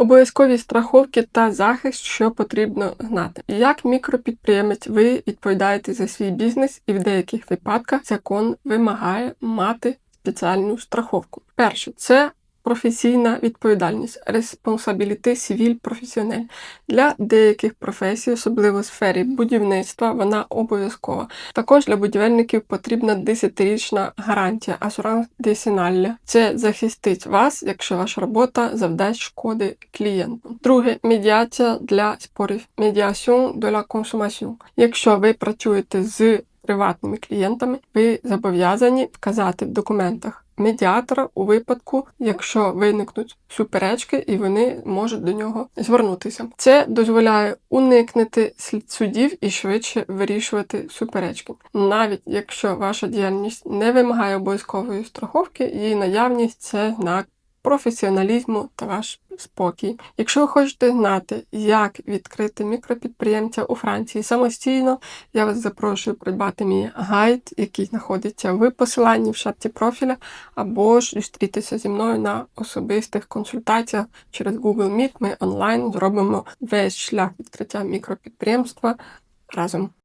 Обов'язкові страховки та захист, що потрібно знати. Як мікропідприємець, ви відповідаєте за свій бізнес, і в деяких випадках закон вимагає мати спеціальну страховку. Перше, це професійна відповідальність, респонсабіліти цивіль професіонель. Для деяких професій, особливо в сфері будівництва, вона обов'язкова. Також для будівельників потрібна 10-річна гарантія асуранс десіналля. Це захистить вас, якщо ваша робота завдасть шкоди клієнту. Друге медіація для спорів. Медіаціон de la. Якщо ви працюєте з приватними клієнтами, ви зобов'язані вказати в документах медіатора у випадку, якщо виникнуть суперечки, і вони можуть до нього звернутися. Це дозволяє уникнути слід судів і швидше вирішувати суперечки. Навіть якщо ваша діяльність не вимагає обов'язкової страховки, її наявність це знак професіоналізму та ваш спокій. Якщо ви хочете знати, як відкрити мікропідприємця у Франції самостійно, я вас запрошую придбати мій гайд, який знаходиться в посиланні в шапці профіля, або ж зустрітися зі мною на особистих консультаціях через Google Meet. Ми онлайн зробимо весь шлях відкриття мікропідприємства разом.